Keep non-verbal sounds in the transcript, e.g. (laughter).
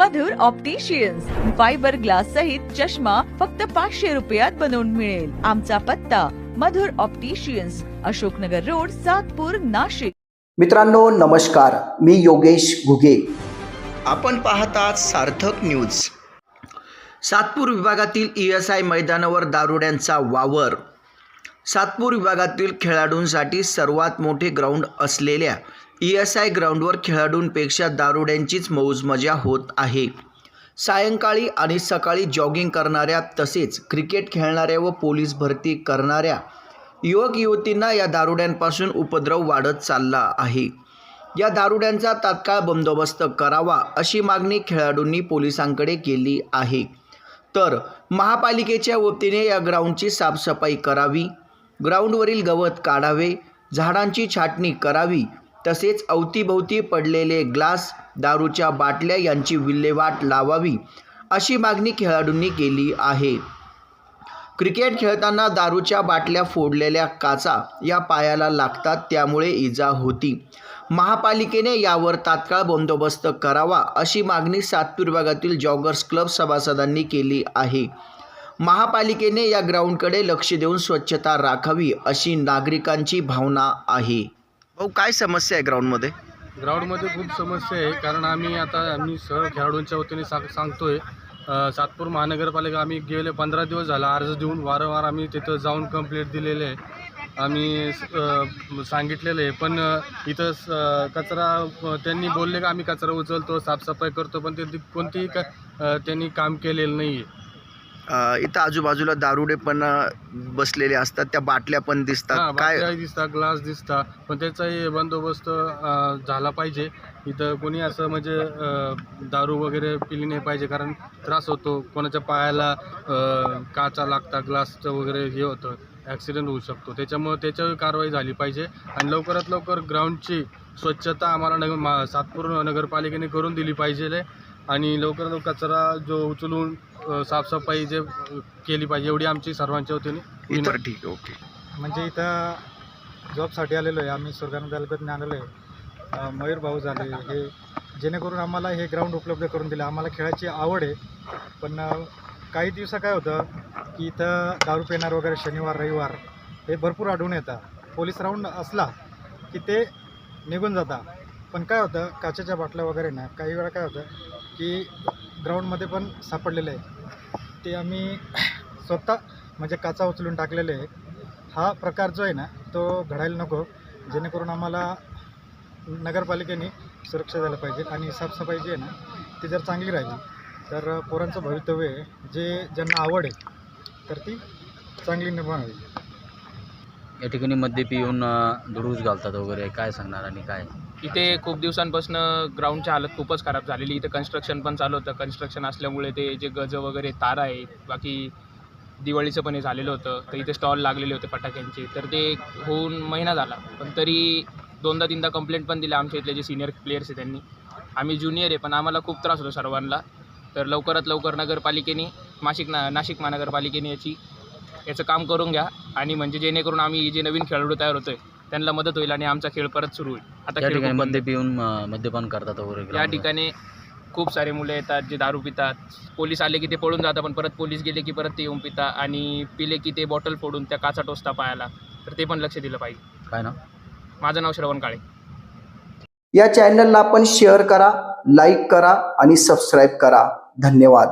मधुर opticians fibre glass सहित चष्मा फक्त पाचशे रुपयात बनवून मिळेल. आमचा पत्ता मधुर ऑप्टिशियन्स अशोकनगर रोड सातपूर नाशिक. मित्रांनो नमस्कार. मी योगेश घुगे. आपण पाहतात सार्थक न्यूज सातपूर विभागातील ई एस आय मैदानावर दारुड्यांचा वावर. सातपूर विभागातील खेळाडूंसाठी सर्वात मोठे ग्राउंड असलेल्या ई एस आय ग्राउंडवर खेळाडूंपेक्षा दारुड्यांचीच मौजमजा होत आहे. सायंकाळी आणि सकाळी जॉगिंग करणाऱ्या तसेच क्रिकेट खेळणाऱ्या व पोलीस भरती करणाऱ्या युवक युवतींना या दारुड्यांपासून उपद्रव वाढत चालला आहे. या दारुड्यांचा तात्काळ बंदोबस्त करावा अशी मागणी खेळाडूंनी पोलिसांकडे केली आहे. तर महापालिकेच्या वतीने या ग्राउंडची साफसफाई करावी. ग्राउंडवरील गवत काढावे झाडांची छाटणी करावी तसेच अवतीभोवती पडलेले ग्लास दारूच्या बाटल्या यांची विल्हेवाट लावावी अशी मागणी खेळाडूंनी केली आहे. क्रिकेट खेळताना दारूच्या बाटल्या फोडलेल्या काचा या पायाला लागतात त्यामुळे इजा होती. महापालिकेने यावर तात्काळ बंदोबस्त करावा अशी मागणी सातपूर विभागातील जॉगर्स क्लब सभासदांनी केली आहे. महापालिकेने या ग्राउंडकडे लक्ष देऊन स्वच्छता राखावी अशी नागरिकांची भावना आहे. भाऊ काय समस्या आहे ग्राउंडमध्ये ग्राउंडमध्ये खूप समस्या आहे कारण आम्ही आता आम्ही सर्व खेळाडूंच्या वतीने सांग सांगतोय. अ, सातपूर महानगरपालिका आम्ही गेले पंधरा दिवस झाला अर्ज देऊन वारंवार आम्ही तिथं जाऊन कंप्लेंट दिलेले आहे. आम्ही अ, सांगितलेलं आहे पण अ, इथं स- अ, कचरा अ, त्यांनी बोलले का आम्ही कचरा उचलतो साफसफाई करतो पण ते कोणतीही का अ, त्यांनी काम केलेलं नाही आहे इथं आजूबाजूला दारुडे पण बसलेले असतात. त्या बाटल्या पण हा दिसतात काय बाटल्या दिसता ग्लास दिसता पण त्याचाही बंदोबस्त अ, झाला पाहिजे. इथं कोणी असं म्हणजे अ, दारू वगैरे पिली नाही पाहिजे. कारण त्रास होतो. कोणाच्या पायाला अ, काचा लागता ग्लासचं वगैरे हे होतं. ॲक्सिडेंट होऊ शकतो. त्याच्यामुळं त्याच्यावर कारवाई झाली पाहिजे. आणि लवकरात लवकर ग्राउंडची स्वच्छता आम्हाला नगर मा सातपूर नगरपालिकेने करून दिली पाहिजे. आणि लवकरात लवकर कचरा जो उचलून साफसफाई जे केली पाहिजे एवढी आमची सर्वांच्या वतीने. इतर विनंती. ठीक आहे ओके. म्हणजे इथं जॉबसाठी आलेलो आहे आम्ही सुरगाणा तालुक्यातून आलेलो आहे अं, मयूर भाऊ झाले हे जेणेकरून आम्हाला हे ग्राउंड उपलब्ध करून दिलं. आम्हाला खेळाची आवड आहे पण अं, काही दिवसा काय होतं की इथं दारू पिणार वगैरे शनिवार रविवार हे भरपूर आढळून येतात पोलीस राऊंड असला की ते निघून जातात. पण काय होतं काचेच्या बाटल्या वगैरे ना काही वेळा काय होतं की ग्राउंडमध्ये पण सापडलेलं आहे. ते आम्ही (clears throat) स्वतः म्हणजे काचा उचलून टाकलेले आहे. हा प्रकार जो आहे ना तो घडायला नको जेणेकरून आम्हाला नगरपालिकेने सुरक्षा द्यायला पाहिजे आणि साफसफाई जी आहे ना ती जर चांगली राहिली तर पोरांचं भवितव्य आहे, जे ज्यांना आवड आहे तर ती चांगली निर्माण होईल या ठिकाणी मद्य पिऊन अ, घालतात वगैरे काय सांगणार आणि काय? इथे खूप दिवसांपासून ग्राउंडची हालत खूपच खराब झालेली. इथे कन्स्ट्रक्शन पण चालू होतं. कन्स्ट्रक्शन असल्यामुळे ते जे गज वगैरे तार आहे बाकी दिवाळीचं पण हे झालेलं होतं. तर इथे स्टॉल लागलेले होते फटाक्यांचे. तर ते होऊन महिना झाला. पण तरी दोनदा तीनदा कंप्लेंट पण दिल्या आमच्या इथले जे सिनियर प्लेयर्स आहे त्यांनी. आम्ही ज्युनियर आहे पण आम्हाला खूप त्रास होतो सर्वांना. तर लवकरात लवकर नगरपालिकेने नाशिक ना नाशिक महानगरपालिकेने याची याचं काम करून घ्या. आणि म्हणजे जेणेकरून आम्ही जे नवीन खेळाडू तयार होतोय त्यांना मदत होईल आणि आमचा खेळ परत सुरू होईल. आता या खेळ ठिकाणी खूप बंद मद्य पिऊन अ, मद्यपान करतात वगैरे या. ठिकाणी खूप सारे मुलं येतात जे दारू पितात. पोलीस आले की ते पळून जातात पण परत पोलीस गेले की परत ते येऊन पिता आणि पिले की ते बॉटल फोडून त्या काचा टोचता पायाला. तर ते पण लक्ष दिलं पाहिजे. काय ना माझं नाव श्रवण काळे. या चॅनलला आपण शेअर करा लाईक करा आणि सबस्क्राईब करा. धन्यवाद.